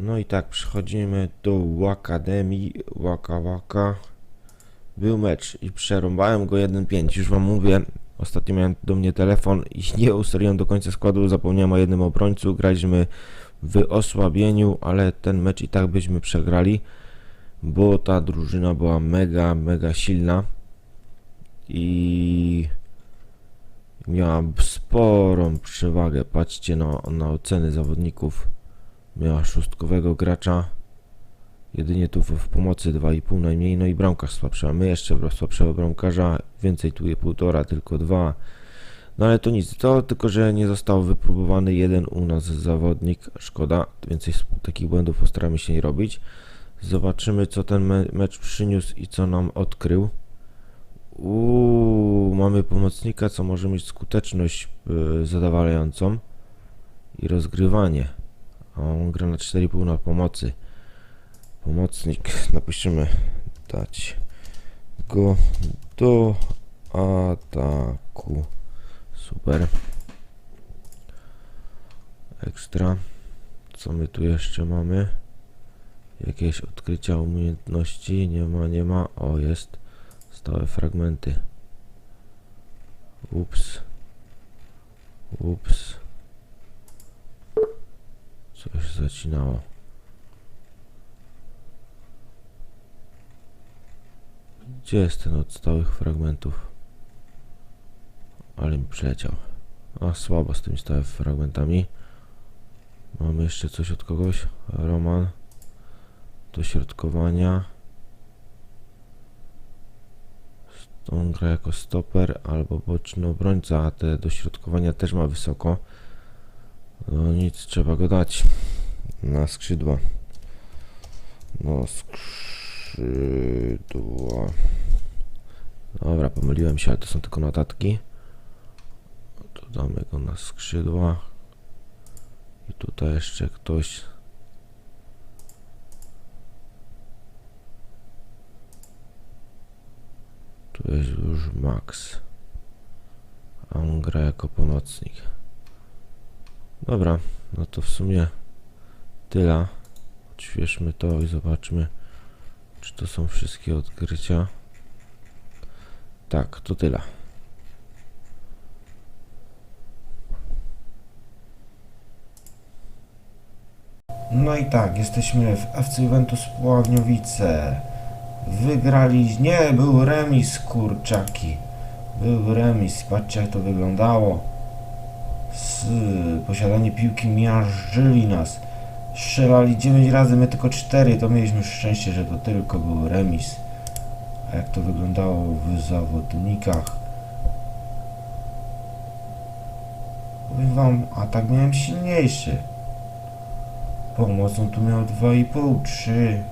No i tak, przechodzimy do Akademii, Waka Waka. Był mecz i przerąbałem go 1-5, już wam mówię. Ostatnio miałem do mnie telefon i nie ustaliłem do końca składu, zapomniałem o jednym obrońcu. Graliśmy w osłabieniu, ale ten mecz i tak byśmy przegrali, bo ta drużyna była mega, mega silna i miała sporą przewagę. Patrzcie na, na oceny zawodników. Miała szóstkowego gracza. Jedynie tu w, pomocy 2,5 najmniej. No i bramkarz słabsza. My jeszcze słabszego bramkarza. Więcej tu je półtora, tylko dwa. No ale to nic. To tylko, że nie został wypróbowany jeden u nas zawodnik. Szkoda. Więcej takich błędów postaramy się nie robić. Zobaczymy, co ten me mecz przyniósł i co nam odkrył. Uuu, mamy pomocnika, co może mieć skuteczność y, zadowalającą i rozgrywanie. On gra na 4,5 na pomocy. Pomocnik, napiszemy dać go do ataku. Super. Ekstra. Co my tu jeszcze mamy? Jakieś odkrycia umiejętności? Nie ma, nie ma. O, jest. Stałe fragmenty. Ups. Ups. Coś zacinało. Gdzie jest ten od stałych fragmentów? Ale mi przyleciał. A słabo z tymi stałymi fragmentami. Mamy jeszcze coś od kogoś? Roman. Dośrodkowania. On gra jako stoper albo boczny obrońca, a te dośrodkowania też ma wysoko. No nic, trzeba go dać na skrzydła. No skrzydła. Dobra, pomyliłem się, ale to są tylko notatki. To damy go na skrzydła. I tutaj jeszcze ktoś. Tu jest już Max. A on gra jako pomocnik. Dobra, no to w sumie tyle. Odświeżmy to i zobaczmy, czy to są wszystkie odkrycia. Tak, to tyle. No i tak, jesteśmy w FC Juventus Puławniowice. Wygrali, nie, był remis, kurczaki. Był remis, patrzcie jak to wyglądało. Posiadanie piłki miażdżyli nas. Strzelali 9 razy, my tylko 4, to mieliśmy szczęście, że to tylko był remis. A jak to wyglądało w zawodnikach. Powiem wam, atak miałem silniejszy. Pomocą tu miał 2,5, 3.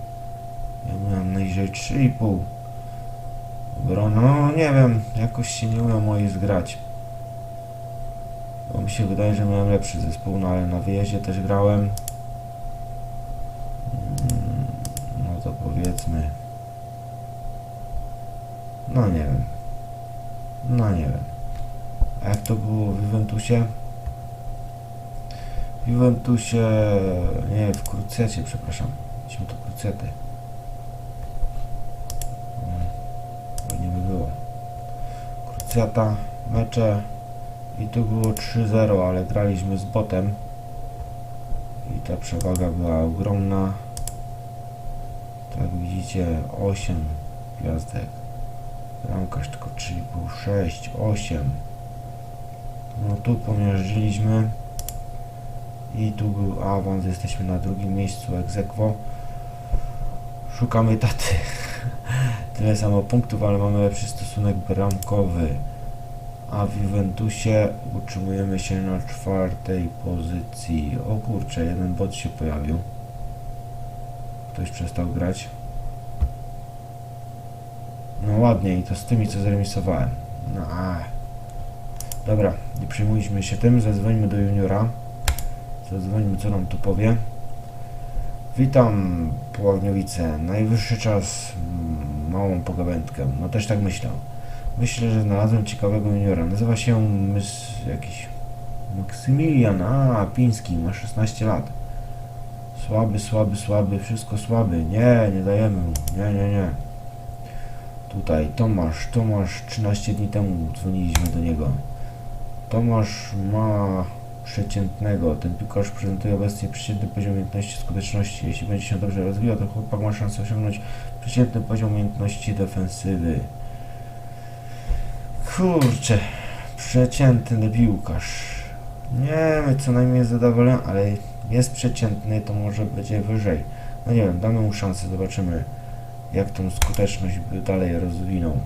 Ja miałem najwyżej 3,5. Obrona, no nie wiem, jakoś się nie umiał moi zgrać. Bo mi się wydaje, że miałem lepszy zespół, no ale na wyjeździe też grałem. Mm, No to powiedzmy. No nie wiem. No nie wiem. A jak to było w Juventusie? W Juventusie, nie, w Krucecie, przepraszam. Mieliśmy to Krucety. Nie by było. Krucjata, mecze i tu było 3-0, ale graliśmy z botem i ta przewaga była ogromna. Tak widzicie, 8 gwiazdek. Bramkarz tylko 3,5, 6, 8. No tu pomierzyliśmy. I tu był awans, jesteśmy na drugim miejscu aequo. Szukamy taty. Tyle samo punktów, ale mamy lepszy stosunek bramkowy. A w Juventusie utrzymujemy się na czwartej pozycji. O kurczę, jeden bot się pojawił. Ktoś przestał grać. No ładnie i to z tymi co zremisowałem. No a. Dobra, nie przejmujmy się tym, zadzwońmy do juniora. Zadzwońmy, co nam tu powie. Witam, Puławniowice. Najwyższy czas mm, małą pogawędkę. No też tak myślę. Myślę, że znalazłem ciekawego juniora. Nazywa się Mys... jakiś... Maksymilian. A, Piński. Ma 16 lat. Słaby, słaby, słaby, wszystko słaby. Nie, nie dajemy mu. Nie, nie, nie. Tutaj Tomasz, Tomasz 13 dni temu dzwoniliśmy do niego. Tomasz ma przeciętnego. Ten piłkarz prezentuje obecnie przeciętny poziom umiejętności skuteczności. Jeśli będzie się dobrze rozwijał, to chłopak ma szansę osiągnąć przeciętny poziom umiejętności defensywy. Kurczę, przeciętny piłkarz. Nie wiem, co najmniej zadowolony, ale jest przeciętny, to może będzie wyżej. No nie wiem, damy mu szansę, zobaczymy jak tą skuteczność by dalej rozwinął.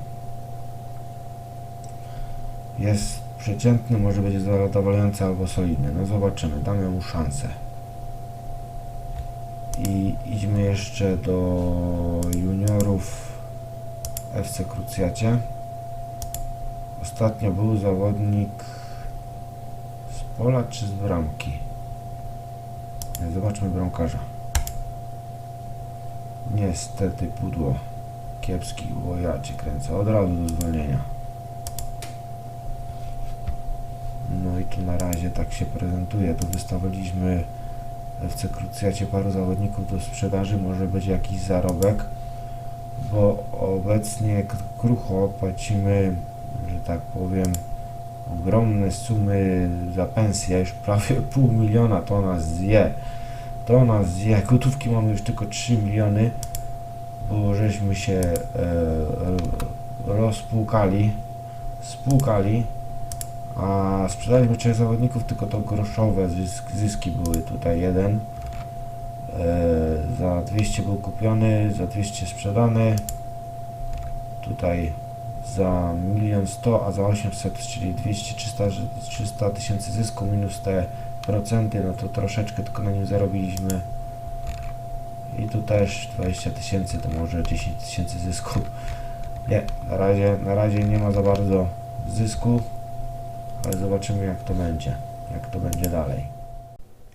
Jest przeciętny, może będzie zadowalający albo solidny. No zobaczymy, damy mu szansę. I idźmy jeszcze do juniorów FC Krucjacie. Ostatnio był zawodnik z pola czy z bramki? Zobaczmy bramkarza. Niestety pudło. Kiepski, bo ja cię kręcę. Od razu do zwolnienia. No i tu na razie tak się prezentuje. Tu wystawiliśmy w Krucjacie paru zawodników do sprzedaży. Może będzie jakiś zarobek. Bo obecnie krucho płacimy, tak powiem, ogromne sumy za pensję. Już prawie pół miliona to nas zje. To nas zje. Gotówki mamy już tylko 3 miliony, bo żeśmy się e, rozpłukali, spłukali, a sprzedaliśmy trzech zawodników, tylko to groszowe zysk, zyski były tutaj jeden. E, za 200 był kupiony, za 200 sprzedany. Tutaj za 1 100 a za 800, czyli 200-300 300 tysięcy zysku minus te procenty, no to troszeczkę tylko na nim zarobiliśmy. I tu też 20 tysięcy, to może 10 tysięcy zysku. Nie, na razie, na razie nie ma za bardzo zysku, ale zobaczymy jak to będzie, jak to będzie dalej.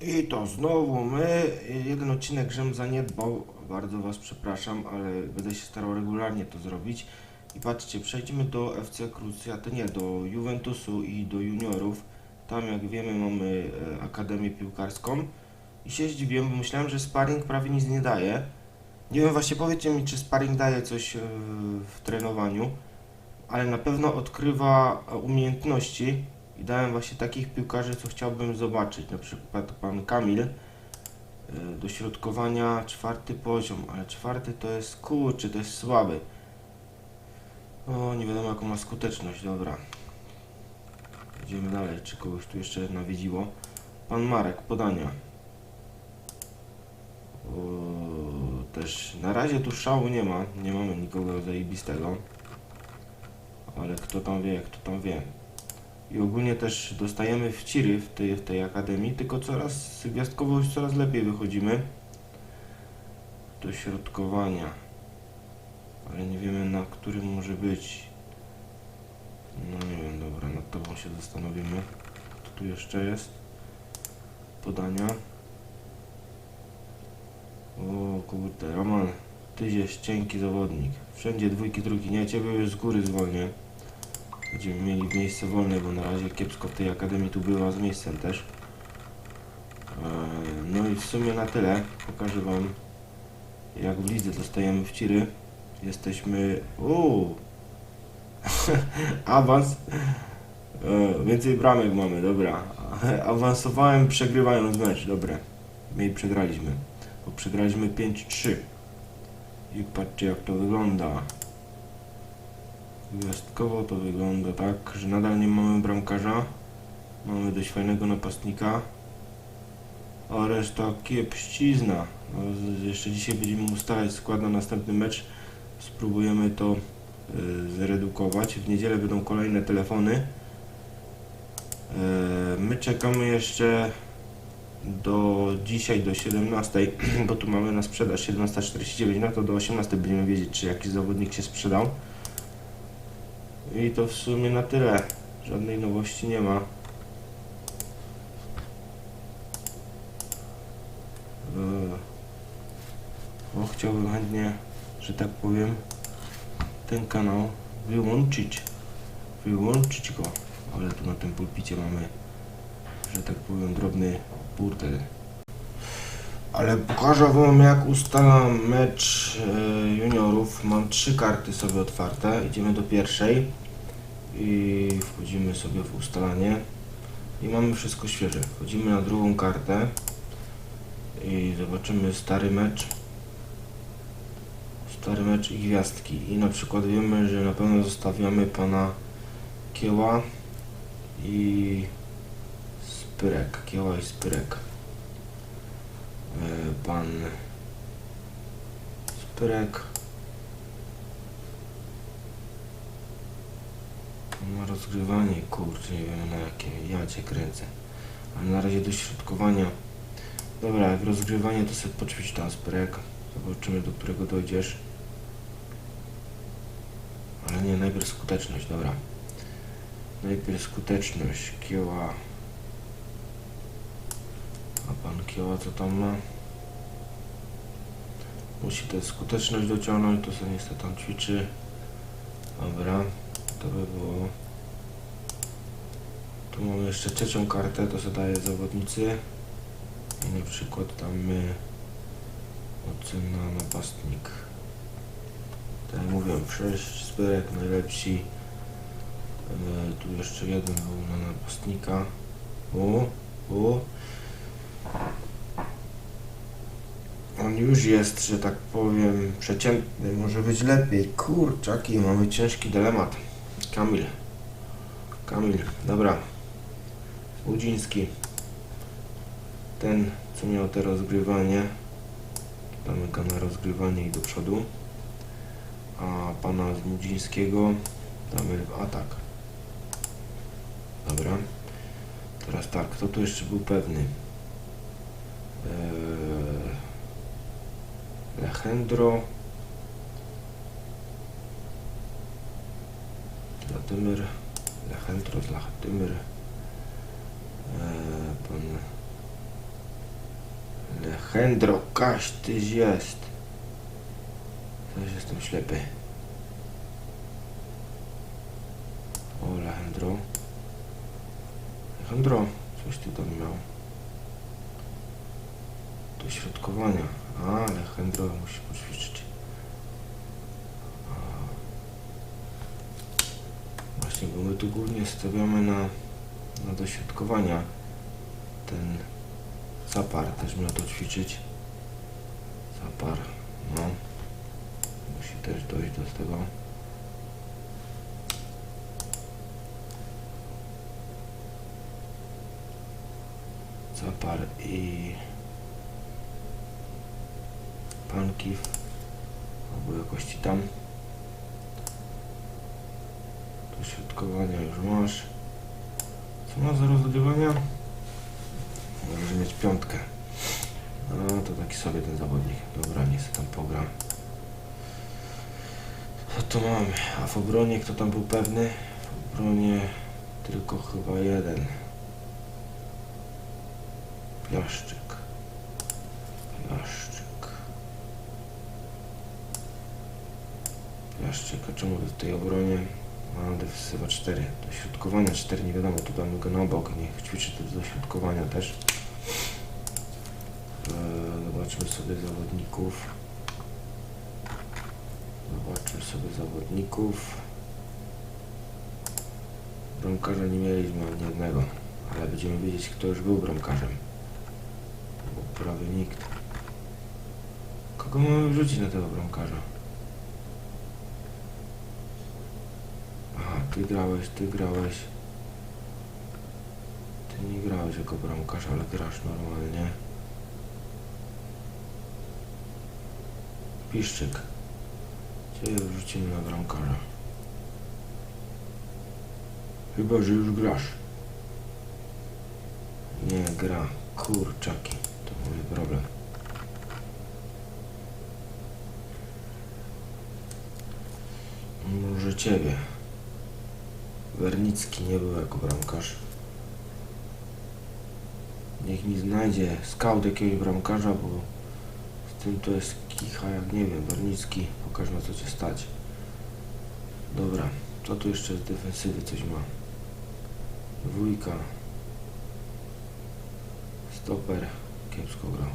I to znowu my, jeden odcinek żem zaniedbał, bardzo Was przepraszam, ale będę się starał regularnie to zrobić. I patrzcie, przejdziemy do FC Cruciate, nie, do Juventusu i do juniorów. Tam jak wiemy mamy e, akademię piłkarską i się zdziwiłem, bo myślałem, że sparring prawie nic nie daje. Nie wiem, właśnie powiedzcie mi, czy sparring daje coś e, w trenowaniu, ale na pewno odkrywa e, umiejętności i dałem właśnie takich piłkarzy, co chciałbym zobaczyć. Na przykład pan Kamil, dośrodkowania czwarty poziom, ale czwarty to jest kurczy, to jest słaby. O, nie wiadomo jaką ma skuteczność, dobra. Idziemy dalej, czy kogoś tu jeszcze nawiedziło. Pan Marek, podania. O, też na razie tu szału nie ma, nie mamy nikogo zajebistego. Ale kto tam wie, kto tam wie. I ogólnie też dostajemy w tej, w tej akademii, tylko coraz gwiazdkowo coraz lepiej wychodzimy. Do środkowania. Ale nie wiemy na którym może być. No nie wiem, dobra, nad tobą się zastanowimy. Co tu jeszcze jest? Podania. O kurde, Roman, ty jest cienki zawodnik. Wszędzie dwójki, trójki. Nie, ciebie już z góry zwolnię. Będziemy mieli miejsce wolne, bo na razie kiepsko w tej akademii tu była z miejscem też. Eee, No i w sumie na tyle. Pokażę wam jak w lidze dostajemy wciry. Jesteśmy... Uuu! Awans. E, więcej bramek mamy, dobra. Awansowałem przegrywając mecz, dobra. My przegraliśmy. Bo przegraliśmy 5-3. I patrzcie jak to wygląda. Gwiazdkowo to wygląda tak, że nadal nie mamy bramkarza. Mamy dość fajnego napastnika. A reszta kiepścizna. No, jeszcze dzisiaj będziemy ustalać skład na następny mecz. Spróbujemy to y, zredukować. W niedzielę będą kolejne telefony. E, My czekamy jeszcze do dzisiaj do 17, bo tu mamy na sprzedaż 17.49, no to do 18 będziemy wiedzieć, czy jakiś zawodnik się sprzedał. I to w sumie na tyle. Żadnej nowości nie ma. E, O, chciałbym chętnie, że tak powiem, ten kanał wyłączyć. Wyłączyć go. Ale tu na tym pulpicie mamy, że tak powiem, drobny burdel. Ale pokażę wam jak ustalam mecz e, juniorów. Mam trzy karty sobie otwarte. Idziemy do pierwszej i wchodzimy sobie w ustalanie i mamy wszystko świeże. Wchodzimy na drugą kartę i zobaczymy stary mecz. Stary mecz i gwiazdki. I na przykład wiemy, że na pewno zostawiamy pana Kieła i Spyrek. Kieła i Spyrek. E, Pan Spyrek. Ma rozgrywanie, kurczę, nie wiem na jakie. Ja cię kręcę. Ale na razie do środkowania. Dobra, jak rozgrywanie to sobie poćwicz tam Spyrek. Zobaczymy do którego dojdziesz. Ale nie, najpierw skuteczność, dobra. Najpierw skuteczność. Kieła. A pan Kieła co tam ma? Musi tę skuteczność dociągnąć, to sobie niestety tam ćwiczy. Dobra, to by było. Tu mamy jeszcze trzecią kartę, to zadaje zawodnicy. I na przykład tam my ocena napastnik. 6 spyrek najlepsi. E, tu jeszcze jeden był na napastnika. U, u. On już jest, że tak powiem, przeciętny. Może być lepiej. Kurczaki, mamy ciężki dylemat. Kamil. Kamil, dobra. Łudziński. Ten, co miał te rozgrywanie. Damy go na rozgrywanie i do przodu. A pana z Łudzińskiego damy w atak. Dobra. Teraz tak, kto tu jeszcze był pewny? Eee, Lechendro. Latymyr. Lechendro z Latymyr. Eee, pan Lechendro, kaś tyś jest. Też jestem ślepy. O, Lechendro. Lechendro, coś ty tam miał. Do środkowania. A, Lechendro musi poćwiczyć. Właśnie, bo my tu głównie stawiamy na, na dośrodkowania. Ten Zapar też miał to ćwiczyć. Zapar, no. Musi też dojść do tego. Zapar i Pankiw albo jakości tam. Do środkowania już masz. Co ma za rozgrywania? Możesz mieć piątkę. No to taki sobie ten zawodnik. Dobra, nie sobie tam pogram. To mamy? A w obronie kto tam był pewny? W obronie tylko chyba jeden. Piaszczyk. Piaszczyk. Piaszczyk, a czemu w tej obronie? Ma defensywa 4. Do środkowania 4, nie wiadomo, tu damy go na bok, niech ćwiczy to do środkowania też. Eee, Zobaczmy sobie zawodników. Zobaczmy sobie zawodników. Bramkarza nie mieliśmy ani jednego, ale będziemy wiedzieć kto już był bramkarzem. Bo prawie nikt. Kogo mamy wrzucić na tego bramkarza? Aha, ty grałeś, ty grałeś. Ty nie grałeś jako bramkarz, ale grasz normalnie. Piszczyk. Ciebie wrzucimy na bramkarza. Chyba, że już grasz. Nie gra. Kurczaki. To mój problem. Może ciebie. Wernicki nie był jako bramkarz. Niech mi znajdzie scout jakiegoś bramkarza, bo z tym to jest kicha jak nie wiem, Wernicki. Pokaż na co cię stać. Dobra, co tu jeszcze z defensywy coś ma? Dwójka. Stoper. Kiepsko grał.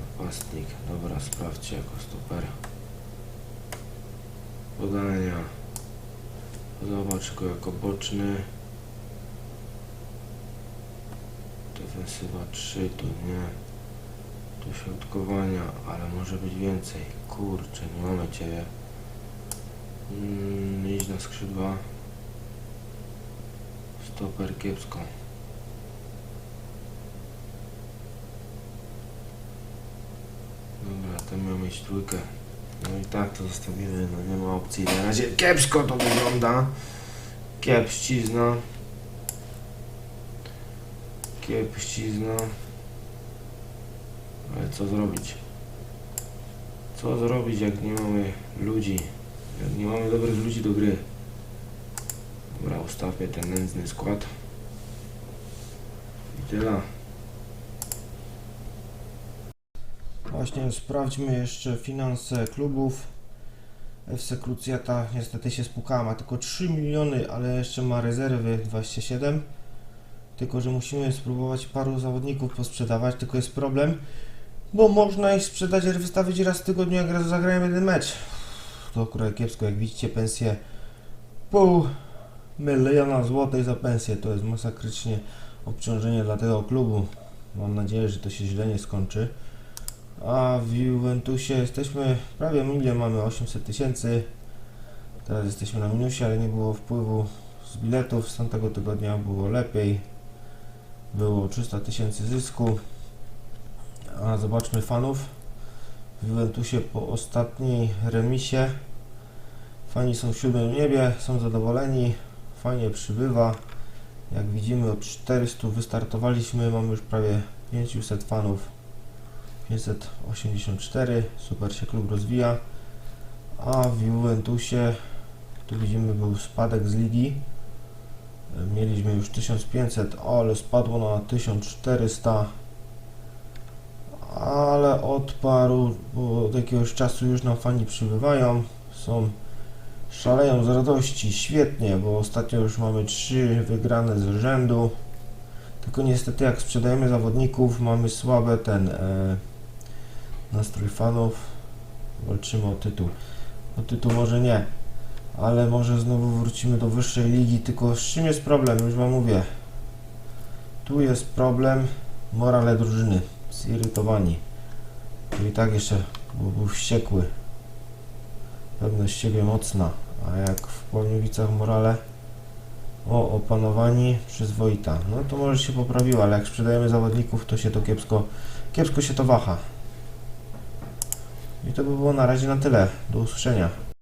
Napastnik. Dobra, sprawdźcie jako stoper. Podania. Zobacz go jako boczny. Defensywa 3 to nie. Do środkowania, ale może być więcej. Kurczę, nie mamy ciebie. Mm, idź na skrzydła. Stoper kiepsko. Dobra, ten miał mieć trójkę. No i tak to zostawimy, no nie ma opcji. Na razie kiepsko to wygląda. Kiepścizna. Kiepścizna. Co zrobić? Co zrobić, jak nie mamy ludzi? Jak nie mamy dobrych ludzi do gry? Dobra, ustawmy ten nędzny skład. I tyle. Właśnie sprawdźmy jeszcze finanse klubów. FC Cruciata niestety się spukała, ma tylko 3 miliony, ale jeszcze ma rezerwy 27. Tylko, że musimy spróbować paru zawodników posprzedawać, tylko jest problem, bo można ich sprzedać, wystawić raz w tygodniu, jak raz zagrają jeden mecz. To akurat kiepsko, jak widzicie pensję pół miliona złotych za pensję, to jest masakrycznie obciążenie dla tego klubu. Mam nadzieję, że to się źle nie skończy. A w Juventusie jesteśmy prawie milion, mamy 800 tysięcy. Teraz jesteśmy na minusie, ale nie było wpływu z biletów. Z tamtego tygodnia było lepiej. Było 300 tysięcy zysku. A zobaczmy fanów. W Juventusie po ostatniej remisie fani są w siódmym niebie, są zadowoleni. Fajnie przybywa. Jak widzimy od 400 wystartowaliśmy, mamy już prawie 500 fanów. 584, super się klub rozwija. A w Juventusie, tu widzimy, był spadek z ligi. Mieliśmy już 1500, ale spadło na 1400. Ale od paru, bo od jakiegoś czasu już nam fani przybywają. Są, szaleją z radości, świetnie, bo ostatnio już mamy 3 wygrane z rzędu. Tylko niestety jak sprzedajemy zawodników, mamy słabe ten e, nastrój fanów. Walczymy o tytuł. O tytuł może nie, ale może znowu wrócimy do wyższej ligi. Tylko z czym jest problem? Już wam mówię. Tu jest problem morale drużyny. Zirytowani. Tu i tak jeszcze był, był wściekły. Pewność siebie mocna. A jak w Płoniowicach morale o, opanowani, przyzwoita. No to może się poprawiło, ale jak sprzedajemy zawodników, to się to kiepsko, kiepsko się to waha. I to by było na razie na tyle. Do usłyszenia.